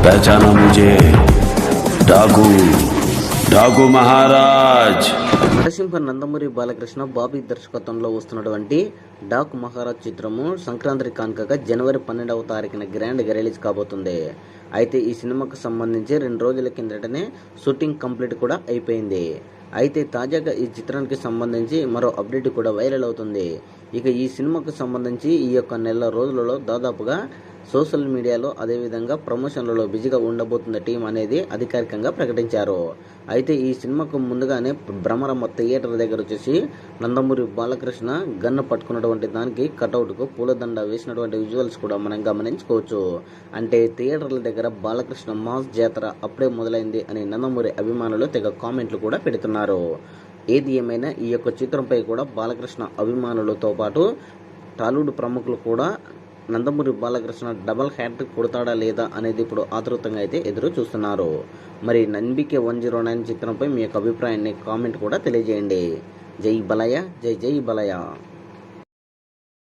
पहचाना मुझे डाकू डाकू महाराज నరసింహ నందమూరి బాలకృష్ణ బాబీ దర్శకత్వంలో వస్తున్నటువంటి డాక్ మహారాజ్ చిత్రము సంక్రాంతి కానుకగా జనవరి పన్నెండవ తారీఖున గ్రాండ్గా రిలీజ్ కాబోతుంది అయితే ఈ సినిమాకు సంబంధించి రెండు రోజుల కిందటనే షూటింగ్ కంప్లీట్ కూడా అయిపోయింది అయితే తాజాగా ఈ చిత్రానికి సంబంధించి మరో అప్డేట్ కూడా వైరల్ అవుతుంది ఇక ఈ సినిమాకు సంబంధించి ఈ యొక్క నెల రోజులలో దాదాపుగా సోషల్ మీడియాలో అదేవిధంగా ప్రమోషన్లలో బిజీగా ఉండబోతున్న టీం అనేది అధికారికంగా ప్రకటించారు. అయితే ఈ సినిమాకు ముందుగానే భ్రమరమ్మ థియేటర్ దగ్గర వచ్చేసి నందమూరి బాలకృష్ణ గన్ను పట్టుకున్నటువంటి దానికి కటౌట్కు పూలదండ వేసినటువంటి విజువల్స్ కూడా మనం గమనించుకోవచ్చు. అంటే థియేటర్ల దగ్గర బాలకృష్ణ మాస్ జాతర అప్పుడే మొదలైంది అని నందమూరి అభిమానులు తెగ కామెంట్లు కూడా పెడుతున్నారు. ఏది ఏమైనా ఈ యొక్క చిత్రంపై కూడా బాలకృష్ణ అభిమానులతో పాటు టాలీవుడ్ ప్రముఖులు కూడా నందమూరి బాలకృష్ణ డబల్ హ్యాట్రిక్ కొడతాడా లేదా అనేది ఇప్పుడు ఆతృతంగా అయితే ఎదురు చూస్తున్నారు. మరి నంబికే వన్ జీరో నైన్ చిత్రంపై మీ యొక్క అభిప్రాయాన్ని కామెంట్ కూడా తెలియజేయండి. జై బలయ జై జై బలయ